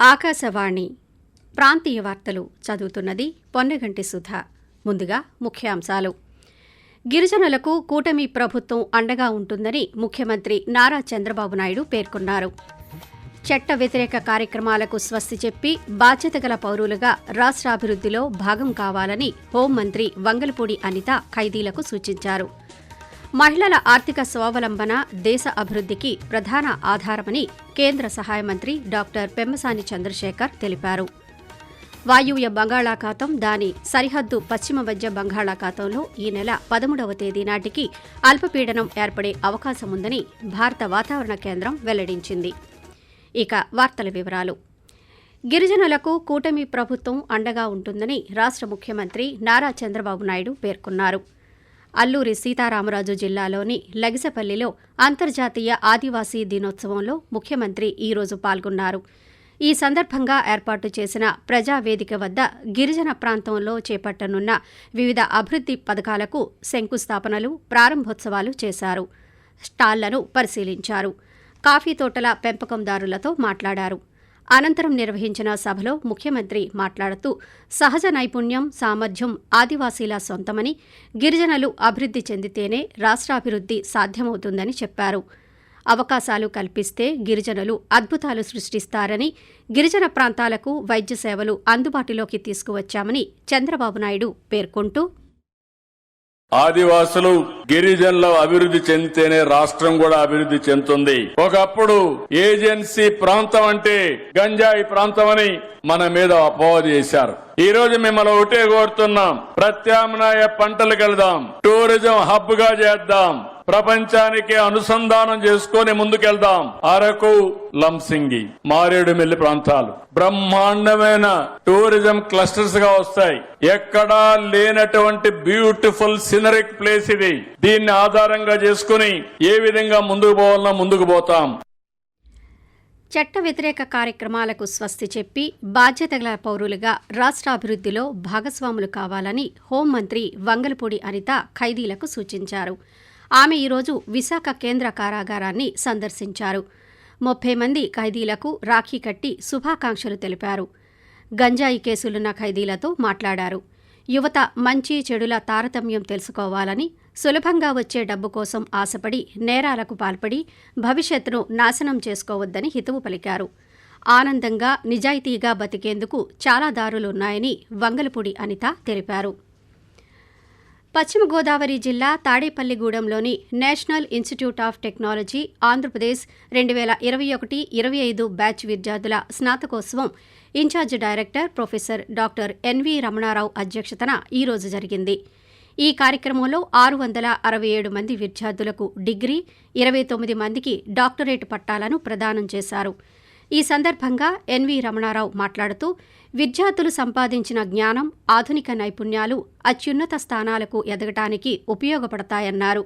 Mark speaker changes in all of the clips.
Speaker 1: ఆకాశవాణి ప్రాంతీయ వార్తలు చదువుతున్నది పొన్నగంటి సుధ. ముందుగా ముఖ్యాంశాలు. గిరిజనులకు కూటమి ప్రభుత్వం అండగా ఉంటుందని ముఖ్యమంత్రి నారా చంద్రబాబు నాయుడు పేర్కొన్నారు. చట్ట వ్యతిరేక కార్యక్రమాలకు స్వస్తి చెప్పి బాధ్యత గల పౌరులుగా రాష్ట్రాభివృద్ధిలో భాగం కావాలని హోంమంత్రి వంగలపూడి అనిత ఖైదీలకు సూచించారు. మహిళల ఆర్థిక స్వావలంబన దేశ అభివృద్ధికి ప్రధాన ఆధారమని కేంద్ర సహాయ మంత్రి డాక్టర్ పెమ్మసాని చంద్రశేఖర్ తెలిపారు. వాయువ్య బంగాళాఖాతం దాని సరిహద్దు పశ్చిమ మధ్య బంగాళాఖాతంలో ఈ నెల పదమూడవ తేదీ నాటికి అల్పపీడనం ఏర్పడే అవకాశం ఉందని భారత వాతావరణ కేంద్రం వెల్లడించింది. ఇక వార్తల వివరాలు. గిరిజనులకు కూటమి ప్రభుత్వం అండగా ఉంటుందని రాష్ట్ర ముఖ్యమంత్రి నారా చంద్రబాబు నాయుడు పేర్కొన్నారు. అల్లూరి సీతారామరాజు జిల్లాలోని లగిసపల్లిలో అంతర్జాతీయ ఆదివాసీ దినోత్సవంలో ముఖ్యమంత్రి ఈరోజు పాల్గొన్నారు. ఈ సందర్భంగా ఏర్పాటు చేసిన ప్రజావేదిక వద్ద గిరిజన ప్రాంతంలో చేపట్టనున్న వివిధ అభివృద్ది పథకాలకు శంకుస్థాపనలు ప్రారంభోత్సవాలు చేశారు. స్టాళ్ళను పరిశీలించారు. కాఫీ తోటల పెంపకందారులతో మాట్లాడారు. అనంతరం నిర్వహించిన సభలో ముఖ్యమంత్రి మాట్లాడుతూ సహజ నైపుణ్యం సామర్థ్యం ఆదివాసీల సొంతమని గిరిజనులు అభివృద్ధి చెందితేనే రాష్ట్రాభివృద్ధి సాధ్యమవుతుందని చెప్పారు. అవకాశాలు కల్పిస్తే గిరిజనులు అద్భుతాలు సృష్టిస్తారని గిరిజన ప్రాంతాలకు వైద్య సేవలు అందుబాటులోకి తీసుకువచ్చామని చంద్రబాబు నాయుడు పేర్కొంటూ
Speaker 2: ఆదివాసులు గిరిజనుల అభివృద్ధి చెందితేనే రాష్ట్రం కూడా అభివృద్ధి చెందుతుంది. ఒకప్పుడు ఏజెన్సీ ప్రాంతం అంటే గంజాయి ప్రాంతం అని మన మీద అపవాదు చేశారు. ఈ రోజు మిమ్మల్ని ఒకటే కోరుతున్నాం. ప్రత్యామ్నాయ పంటలు కలదాం. టూరిజం హబ్గా చేద్దాం. ప్రపంచానికి అనుసంధానం చేసుకొని ముందుకెళ్దాం. అరకు లంసింగి మారేడుమిల్లి ప్రాంతాలు. బ్రహ్మాండమైన టూరిజం క్లస్టర్స్గా వస్తాయి. ఎక్కడా లేనటువంటి బ్యూటిఫుల్ సినరిక్ ప్లేస్ ఇది. దీన్ని ఆధారంగా చేసుకుని ఏ విధంగా ముందుకు పోవాలన్నా ముందుకు పోతాం.
Speaker 1: చట్ట వ్యతిరేక కార్యక్రమాలకు స్వస్తి చెప్పి బాధ్యత గల పౌరులుగా రాష్ట్రాభివృద్ధిలో భాగస్వాములు కావాలని హోంమంత్రి వంగలపూడి అనిత ఖైదీలకు సూచించారు. ఆమె ఈరోజు విశాఖ కేంద్ర కారాగారాన్ని సందర్శించారు. ముప్పై మంది ఖైదీలకు రాఖీ కట్టి శుభాకాంక్షలు తెలిపారు. గంజాయి కేసులున్న ఖైదీలతో మాట్లాడారు. యువత మంచి చెడుల తారతమ్యం తెలుసుకోవాలని సులభంగా వచ్చే డబ్బు కోసం ఆశపడి నేరాలకు పాల్పడి భవిష్యత్తును నాశనం చేసుకోవద్దని హితవు పలికారు. ఆనందంగా నిజాయితీగా బతికేందుకు చాలా దారులున్నాయని వంగలపూడి అనిత తెలిపారు. పశ్చిమ గోదావరి జిల్లా తాడేపల్లిగూడెంలోని national institute of technology Andhra Pradesh రెండు వేల ఇరవై ఒకటి ఇరవై ఐదు బ్యాచ్ విద్యార్థుల స్నాతకోత్సవం incharge director professor doctor NV Ramana Rao అధ్యక్షతన ఈరోజు జరిగింది. ఈ కార్యక్రమంలో ఆరు వందల అరవై ఏడు మంది విద్యార్థులకు డిగ్రీ ఇరవై తొమ్మిది మందికి డాక్టరేట్ పట్టాలను ప్రదానం చేశారు. ఈ సందర్భంగా ఎన్వి రమణారావు మాట్లాడుతూ విద్యార్థులు సంపాదించిన జ్ఞానం ఆధునిక నైపుణ్యాలు అత్యున్నత స్థానాలకు ఎదగటానికి ఉపయోగపడతాయన్నారు.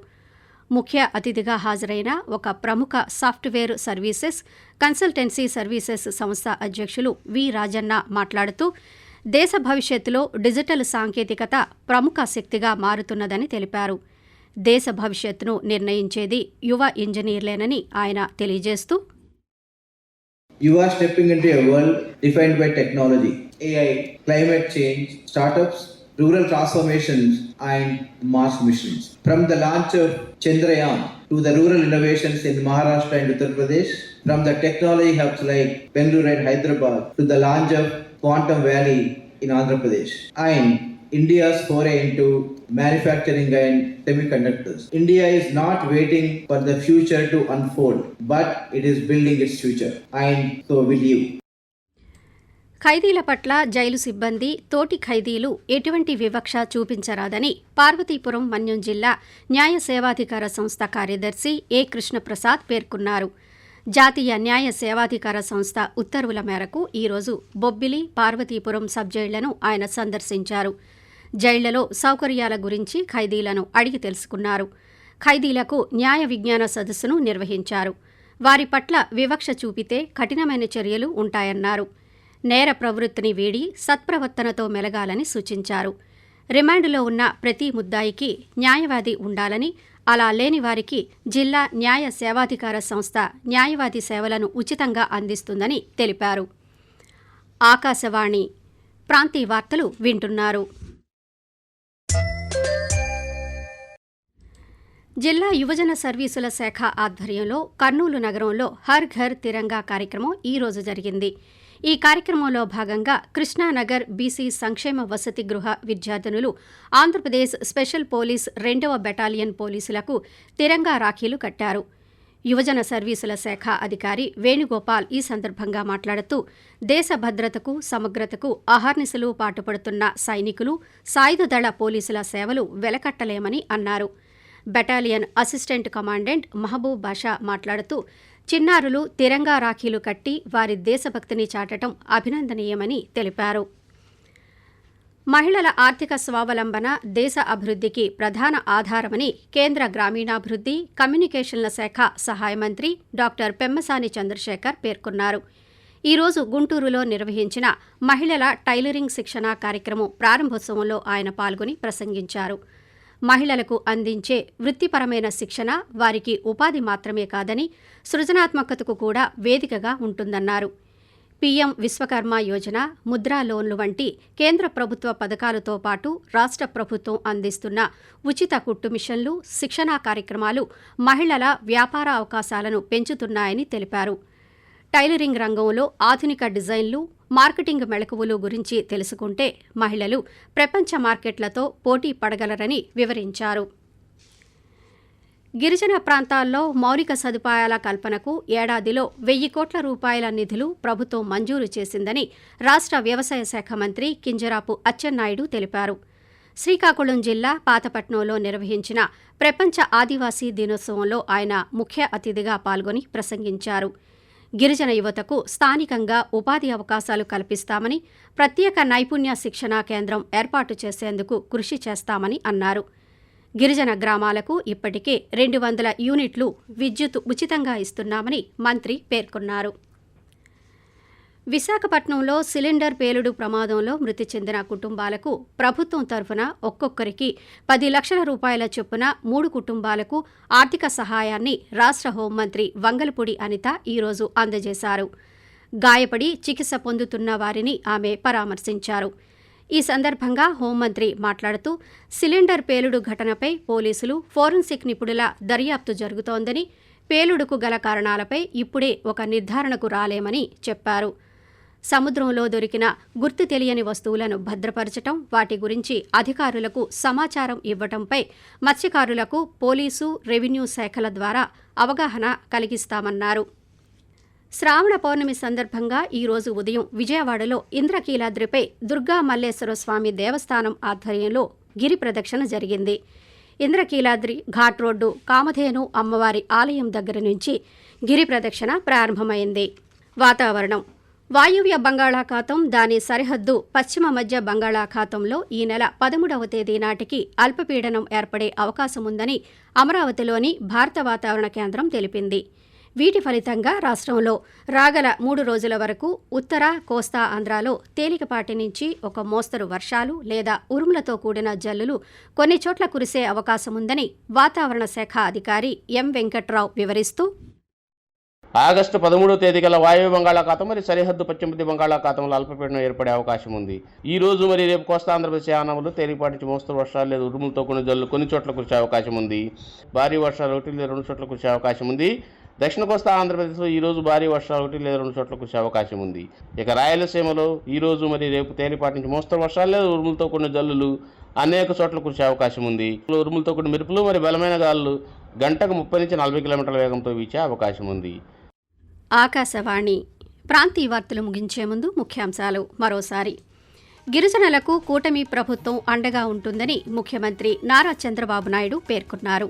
Speaker 1: ముఖ్య అతిథిగా హాజరైన ఒక ప్రముఖ సాఫ్ట్వేర్ సర్వీసెస్ కన్సల్టెన్సీ సర్వీసెస్ సంస్థ అధ్యక్షులు వి. రాజన్న మాట్లాడుతూ దేశ భవిష్యత్తులో డిజిటల్ సాంకేతికత ప్రముఖ శక్తిగా మారుతున్నదని తెలిపారు. దేశ భవిష్యత్తును నిర్ణయించేది యువ ఇంజనీర్లేనని ఆయన తెలియజేస్తూ
Speaker 3: You are stepping into a world defined by technology, AI, climate change, startups, rural transformations, and Mars missions. From the launch of Chandrayaan to the rural innovations in Maharashtra and Uttar Pradesh, from the technology hubs like Bengaluru and Hyderabad to the launch of Quantum Valley in Andhra Pradesh, and India's foray into manufacturing and semiconductors. India is not waiting for the future to unfold, but it is building its future, and so will you.
Speaker 1: ఖైదీల పట్ల jail సిబ్బంది తోటి ఖైదీలు ఎటువంటి వివక్ష చూపించరాదని పార్వతీపురం మన్యం జిల్లా న్యాయ సేవాధికార సంస్థ కార్యదర్శి ఏ కృష్ణప్రసాద్ పేర్కొన్నారు జాతీయ న్యాయ సేవాధికార సంస్థ ఉత్తర్వుల మేరకు ఈరోజు బొబ్బిలి పార్వతీపురం సబ్జైళ్ళను ఆయన సందర్శించారు జైళ్ళలో సౌకర్యాల గురించి ఖైదీలను అడిగి తెలుసుకున్నారు. ఖైదీలకు న్యాయ విజ్ఞాన సదస్సును నిర్వహించారు. వారి పట్ల వివక్ష చూపితే కఠినమైన చర్యలు ఉంటాయన్నారు. నేర ప్రవృత్తిని వీడి సత్ప్రవర్తనతో మెలగాలని సూచించారు. రిమాండ్లో ఉన్న ప్రతి ముద్దాయికి న్యాయవాది ఉండాలని అలా లేని వారికి జిల్లా న్యాయ సేవాధికార సంస్థ న్యాయవాది సేవలను ఉచితంగా అందిస్తుందని తెలిపారు. ఆకాశవాణి ప్రాంతీయ వార్తలు వింటున్నారు. జిల్లా యువజన సర్వీసుల శాఖ ఆధ్వర్యంలో కర్నూలు నగరంలో హర్ ఘర్ తిరంగా కార్యక్రమం ఈ రోజు జరిగింది. ఈ కార్యక్రమంలో భాగంగా కృష్ణానగర్ బీసీ సంక్షేమ వసతి గృహ విద్యార్థినులు ఆంధ్రప్రదేశ్ స్పెషల్ పోలీస్ రెండవ బెటాలియన్ పోలీసులకు తిరంగా రాఖీలు కట్టారు. యువజన సర్వీసుల శాఖ అధికారి వేణుగోపాల్ ఈ సందర్భంగా మాట్లాడుతూ దేశ భద్రతకు సమగ్రతకు అహర్నిశలు పాటుపడుతున్న సైనికులు సాయుధ దళ పోలీసుల సేవలు వెలకట్టలేమని అన్నారు. Battalion assistant commandant Mahaboob Basha మాట్లాడుతూ చిన్నారులు తిరంగా రాఖీలు కట్టి వారి దేశభక్తిని చాటడం అభినందనీయమని తెలిపారు. మహిళల ఆర్థిక స్వావలంబన దేశ అభివృద్ధికి ప్రధాన ఆధారమని కేంద్ర గ్రామీణాభివృద్ధి కమ్యూనికేషన్ల శాఖ సహాయ మంత్రి డాక్టర్ పెమ్మసాని చంద్రశేఖర్ పేర్కొన్నారు. ఈ రోజు గుంటూరులో నిర్వహించిన మహిళల టైలరింగ్ శిక్షణ కార్యక్రమం ప్రారంభోత్సవంలో ఆయన పాల్గొని ప్రసంగించారు. మహిళలకు అందించే వృత్తిపరమైన శిక్షణ వారికి ఉపాధి మాత్రమే కాదని సృజనాత్మకతకు కూడా వేదికగా ఉంటుందన్నారు. పీఎం విశ్వకర్మ యోజన ముద్రా లోన్లు వంటి కేంద్ర ప్రభుత్వ పథకాలతో పాటు రాష్ట్ర ప్రభుత్వం అందిస్తున్న ఉచిత కుట్టు మిషన్లు శిక్షణా కార్యక్రమాలు మహిళల వ్యాపార అవకాశాలను పెంచుతున్నాయని తెలిపారు. టైలరింగ్ రంగంలో ఆధునిక డిజైన్లు మార్కెటింగ్ మెళకువలు గురించి తెలుసుకుంటే మహిళలు ప్రపంచ మార్కెట్లతో పోటీ పడగలరని వివరించారు. గిరిజన ప్రాంతాల్లో మౌలిక సదుపాయాల కల్పనకు ఏడాదిలో వెయ్యి కోట్ల రూపాయల నిధులు ప్రభుత్వం మంజూరు చేసిందని రాష్ట్ర వ్యవసాయ శాఖ మంత్రి కింజరాపు అచ్చెన్నాయుడు తెలిపారు. శ్రీకాకుళం జిల్లా పాతపట్నంలో నిర్వహించిన ప్రపంచ ఆదివాసీ దినోత్సవంలో ఆయన ముఖ్య అతిథిగా పాల్గొని ప్రసంగించారు. గిరిజన యువతకు స్థానికంగా ఉపాధి అవకాశాలు కల్పిస్తామని ప్రత్యేక నైపుణ్య శిక్షణా కేంద్రం ఏర్పాటు చేసేందుకు కృషి చేస్తామని అన్నారు. గిరిజన గ్రామాలకు ఇప్పటికే రెండు వందల యూనిట్లు విద్యుత్ ఉచితంగా ఇస్తున్నామని మంత్రి పేర్కొన్నారు. విశాఖపట్నంలో సిలిండర్ పేలుడు ప్రమాదంలో మృతి చెందిన కుటుంబాలకు ప్రభుత్వం తరఫున ఒక్కొక్కరికి పది లక్షల రూపాయల చొప్పున మూడు కుటుంబాలకు ఆర్థిక సహాయాన్ని రాష్ట్ర హోంమంత్రి వంగలపూడి అనిత ఈరోజు అందజేశారు. గాయపడి చికిత్స పొందుతున్న వారిని ఆమె పరామర్శించారు. ఈ సందర్భంగా హోంమంత్రి మాట్లాడుతూ సిలిండర్ పేలుడు ఘటనపై పోలీసులు ఫోరెన్సిక్ నిపుణుల దర్యాప్తు జరుగుతోందని పేలుడుకు గల కారణాలపై ఇప్పుడే ఒక నిర్ధారణకు రాలేమని చెప్పారు. సముద్రంలో దొరికిన గుర్తు తెలియని వస్తువులను భద్రపరచటం వాటి గురించి అధికారులకు సమాచారం ఇవ్వటంపై మత్స్యకారులకు పోలీసు రెవెన్యూ శాఖల ద్వారా అవగాహన కలిగిస్తామన్నారు. శ్రావణ పౌర్ణమి సందర్భంగా ఈరోజు ఉదయం విజయవాడలో ఇంద్రకీలాద్రిపై దుర్గా మల్లేశ్వర స్వామి దేవస్థానం ఆధ్వర్యంలో గిరి ప్రదక్షిణ జరిగింది. ఇంద్రకీలాద్రి ఘాట్ రోడ్డు కామధేను అమ్మవారి ఆలయం దగ్గర నుంచి గిరి ప్రదక్షిణ ప్రారంభమైంది. వాతావరణం వాయువ్య బంగాళాఖాతం దాని సరిహద్దు పశ్చిమ మధ్య బంగాళాఖాతంలో ఈ నెల పదమూడవ తేదీ నాటికి అల్పపీడనం ఏర్పడే అవకాశముందని అమరావతిలోని భారత వాతావరణ కేంద్రం తెలిపింది. వీటి ఫలితంగా రాష్ట్రంలో రాగల మూడు రోజుల వరకు ఉత్తర కోస్తా ఆంధ్రాలో తేలికపాటి నుంచి ఒక మోస్తరు వర్షాలు లేదా ఉరుములతో కూడిన జల్లులు కొన్ని చోట్ల కురిసే అవకాశముందని వాతావరణ శాఖ అధికారి ఎం వెంకట్రావు వివరిస్తూ
Speaker 4: ఆగస్టు పదమూడవ తేదీ గల వాయువ్య బంగాళాఖాతం మరి సరిహద్దు పశ్చిమ బంగాళాఖాతంలో అల్పపీడనం ఏర్పడే అవకాశం ఉంది. ఈ రోజు మరి రేపు కోస్తా ఆంధ్రప్రదేశ్ యానాములు తేలిపాటి నుంచి మోస్తరు వర్షాలు లేదా. ఉరుములతో కొన్ని జల్లు కొన్ని చోట్ల కురిసే అవకాశం ఉంది. భారీ వర్షాలు ఒకటి లేదా రెండు చోట్ల కురిసే అవకాశం ఉంది. దక్షిణ కోస్తా ఆంధ్రప్రదేశ్లో ఈ రోజు భారీ వర్షాలు ఒకటి లేదా రెండు చోట్ల కురిసే అవకాశం ఉంది. ఇక రాయలసీమలో ఈ రోజు మరి రేపు తేలిపాటి నుంచి మోస్తరు వర్షాలు లేదా. ఉరుములతో కొన్ని జల్లులు అనేక చోట్ల కురిసే అవకాశం ఉంది. ఉరుములతో కొన్ని మెరుపులు మరి బలమైన గాలులు గంటకు ముప్పై నుంచి నలభై కిలోమీటర్ల వేగంతో వీచే అవకాశం ఉంది.
Speaker 1: ఆకాశవాణి ప్రాంతీయ వార్తలు ముగించే ముందు ముఖ్యాంశాలు మరోసారి. గిరిజనులకు కూటమి ప్రభుత్వం అండగా ఉంటుందని ముఖ్యమంత్రి నారా చంద్రబాబు నాయుడు పేర్కొన్నారు.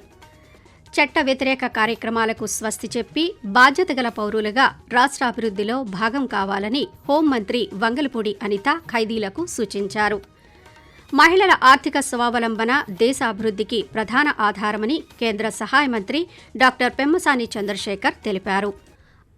Speaker 1: చట్ట వ్యతిరేక కార్యక్రమాలకు స్వస్తి చెప్పి బాధ్యత గల పౌరులుగా రాష్ట్రాభివృద్ధిలో భాగం కావాలని హోంమంత్రి వంగలపూడి అనిత ఖైదీలకు సూచించారు. మహిళల ఆర్థిక స్వావలంబన దేశ అభివృద్ధికి ప్రధాన ఆధారమని కేంద్ర సహాయ మంత్రి డాక్టర్ పెమ్మసాని చంద్రశేఖర్ తెలిపారు.